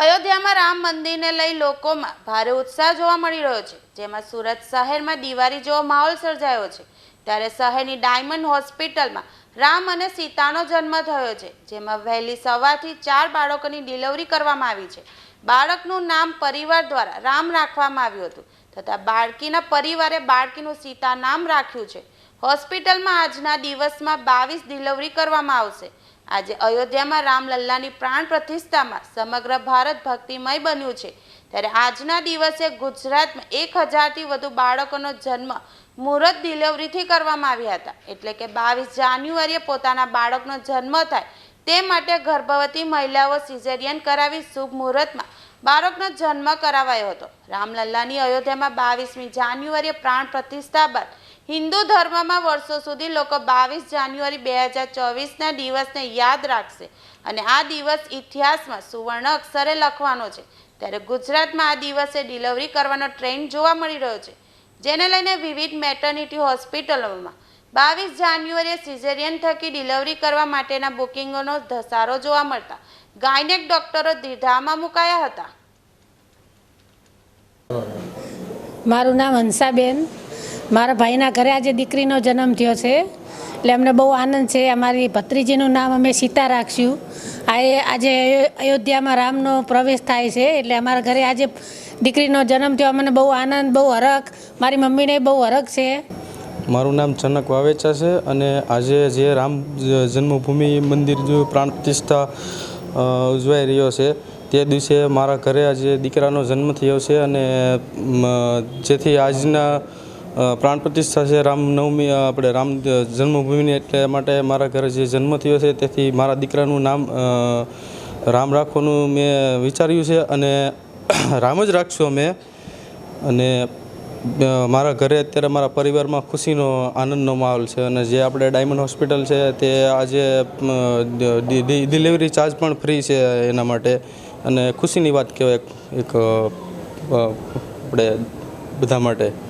અયોધ્યામાં રામ મંદિરને લઈ લોકોમાં ભારે ઉત્સાહ જોવા મળી રહ્યો છે. જેમાં સુરત શહેરમાં દિવાળી જેવો માહોલ સર્જાયો છે. ત્યારે શહેરની ડાયમંડ હોસ્પિટલમાં રામ અને સીતાનો જન્મ થયો છે. જેમાં વહેલી સવારથી ચાર બાળકોની ડિલિવરી કરવામાં આવી છે. બાળકનું નામ પરિવાર દ્વારા રામ રાખવામાં આવ્યું હતું. તથા બાળકીના પરિવારે બાળકીનું સીતા નામ રાખ્યું છે. હોસ્પિટલમાં આજના દિવસમાં બાવીસ ડિલિવરી કરવામાં આવશે. આજે અયોધ્યામાં રામલલ્લાની પ્રાણ પ્રતિષ્ઠામાં સમગ્ર ભારત ભક્તિમય બન્યું છે. ત્યારે આજના દિવસે ગુજરાતમાં એક હજારથી વધુ બાળકોનો જન્મ મુહૂર્ત ડિલિવરીથી કરવામાં આવ્યા હતા. એટલે કે બાવીસ જાન્યુઆરીએ પોતાના બાળકનો જન્મ થાય તે માટે ગર્ભવતી મહિલાઓ સિઝેરિયન કરાવી શુભ મુહૂર્તમાં બાળકનો જન્મ કરાવાયો હતો. રામલલ્લાની અયોધ્યામાં બાવીસમી જાન્યુઆરીએ પ્રાણ પ્રતિષ્ઠા બાદ હિન્દુ ધર્મમાં વર્ષો સુધી લોકો બાવીસ જાન્યુઆરી બે હજાર ચોવીસના દિવસને યાદ રાખશે અને આ દિવસ ઇતિહાસમાં સુવર્ણ અક્ષરે લખવાનો છે. ત્યારે ગુજરાતમાં આ દિવસે ડિલિવરી કરવાનો ટ્રેન્ડ જોવા મળી રહ્યો છે. જેને લઈને વિવિધ મેટર્નિટી હોસ્પિટલોમાં બાવીસ જાન્યુઆરીએ સિઝેરિયન થકી ડિલિવરી કરવા માટેના બુકિંગોનો ધસારો જોવા મળતા ગાયનેક ડોક્ટરો દ્વિધામાં મુકાયા હતા. મારું નામ હંસાબેન. મારા ભાઈના ઘરે આજે દીકરીનો જન્મ થયો છે. એટલે અમને બહુ આનંદ છે. અમારી ભત્રીજીનું નામ અમે સીતા રાખ્યું આ આજે અયોધ્યામાં રામનો પ્રવેશ થાય છે. એટલે અમારા ઘરે આજે દીકરીનો જન્મ થયો. અમને બહુ આનંદ, બહુ હરખ. મારી મમ્મીને બહુ હરખ છે. મારું નામ જનક વાવેચા છે અને આજે જે રામ જન્મભૂમિ મંદિર જો પ્રાણ પ્રતિષ્ઠા ઉજવાઈ રહ્યો છે, તે દિવસે મારા ઘરે આજે દીકરાનો જન્મ થયો છે અને જેથી આજના પ્રાણ પ્રતિષ્ઠા છે રામનવમી આપણે રામ જન્મભૂમિની એટલે માટે મારા ઘરે જે જન્મ થયો છે, તેથી મારા દીકરાનું નામ રામ રાખવાનું મેં વિચાર્યું છે અને રામ જ રાખશું અમે. અને મારા ઘરે અત્યારે મારા પરિવારમાં ખુશીનો, આનંદનો માહોલ છે અને જે આપણે ડાયમંડ હોસ્પિટલ છે, તે આજે ડિલિવરી ચાર્જ પણ ફ્રી છે એના માટે. અને ખુશીની વાત કહેવાય એક- આપણે બધા માટે.